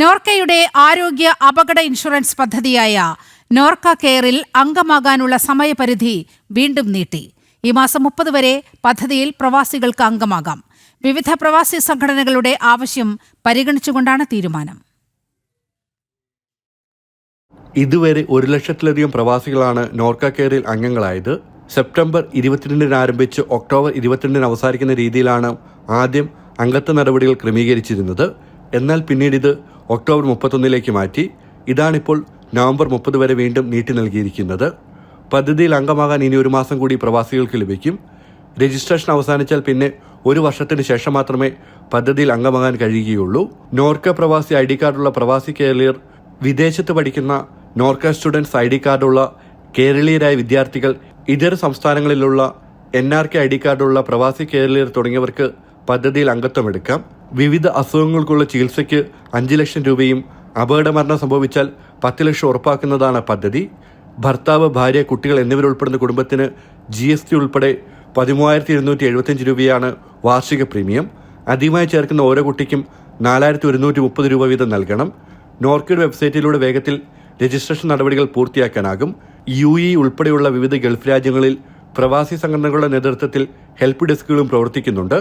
നോർക്കയുടെ ആരോഗ്യ അപകട ഇൻഷുറൻസ് പദ്ധതിയായ നോർക്ക കെയറിൽ അംഗമാകാനുള്ള സമയപരിധി വീണ്ടും നീട്ടി. ഈ മാസം മുപ്പത് വരെ പദ്ധതിയിൽ പ്രവാസികൾക്ക് അംഗമാകാം. വിവിധ പ്രവാസി സംഘടനകളുടെ ആവശ്യം പരിഗണിച്ചുകൊണ്ടാണ് തീരുമാനം. ഇതുവരെ ഒരു ലക്ഷത്തിലധികം പ്രവാസികളാണ് നോർക്ക കെയറിൽ അംഗങ്ങളായത്. സെപ്റ്റംബർ ഇരുപത്തിരണ്ടിന് ആരംഭിച്ച് ഒക്ടോബർ ഇരുപത്തിരണ്ടിന് അവസാനിക്കുന്ന രീതിയിലാണ് ആദ്യം അംഗത്വ നടപടികൾ ക്രമീകരിച്ചിരുന്നത്. എന്നാൽ പിന്നീട് ഇത് ഒക്ടോബർ മുപ്പത്തൊന്നിലേക്ക് മാറ്റി ഇതാണിപ്പോൾ നവംബർ മുപ്പത് വരെ വീണ്ടും നീട്ടി നൽകിയിരിക്കുന്നത്. പദ്ധതിയിൽ അംഗമാകാൻ ഇനി ഒരു മാസം കൂടി പ്രവാസികൾക്ക് ലഭിക്കും. രജിസ്ട്രേഷൻ അവസാനിച്ചാൽ പിന്നെ ഒരു വർഷത്തിന് ശേഷം മാത്രമേ പദ്ധതിയിൽ അംഗമാകാൻ കഴിയുകയുള്ളൂ. നോർക്ക പ്രവാസി ഐ ഡി കാർഡുള്ള പ്രവാസി കേരളീയർ വിദേശത്ത് പഠിക്കുന്ന നോർക്ക സ്റ്റുഡൻസ് ഐ ഡി കാർഡുള്ള കേരളീയരായ വിദ്യാർത്ഥികൾ ഇതര സംസ്ഥാനങ്ങളിലുള്ള N R K I D കാർഡുള്ള പ്രവാസി കേരളീയർ തുടങ്ങിയവർക്ക് പദ്ധതിയിൽ അംഗത്വമെടുക്കാം. വിവിധ അസുഖങ്ങൾക്കുള്ള ചികിത്സയ്ക്ക് അഞ്ച് ലക്ഷം രൂപയും അപകടമരണം സംഭവിച്ചാൽ പത്ത് ലക്ഷം ഉറപ്പാക്കുന്നതാണ് പദ്ധതി. ഭർത്താവ് ഭാര്യ കുട്ടികൾ എന്നിവരുൾപ്പെടുന്ന കുടുംബത്തിന് ജി എസ് ടി ഉൾപ്പെടെ പതിമൂവായിരത്തി ഇരുന്നൂറ്റി എഴുപത്തഞ്ച് രൂപയാണ് വാർഷിക പ്രീമിയം. അധികമായി ചേർക്കുന്ന ഓരോ കുട്ടിക്കും നാലായിരത്തി ഒരുന്നൂറ്റി മുപ്പത് രൂപ വീതം നൽകണം. നോർക്കിഡ് വെബ്സൈറ്റിലൂടെ വേഗത്തിൽ രജിസ്ട്രേഷൻ നടപടികൾ പൂർത്തിയാക്കാനാകും. യു ഇ ഉൾപ്പെടെയുള്ള വിവിധ ഗൾഫ് രാജ്യങ്ങളിൽ പ്രവാസി സംഘടനകളുടെ നേതൃത്വത്തിൽ ഹെൽപ്പ് ഡെസ്കുകളും പ്രവർത്തിക്കുന്നുണ്ട്.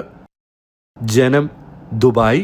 ജനം ദുബായ്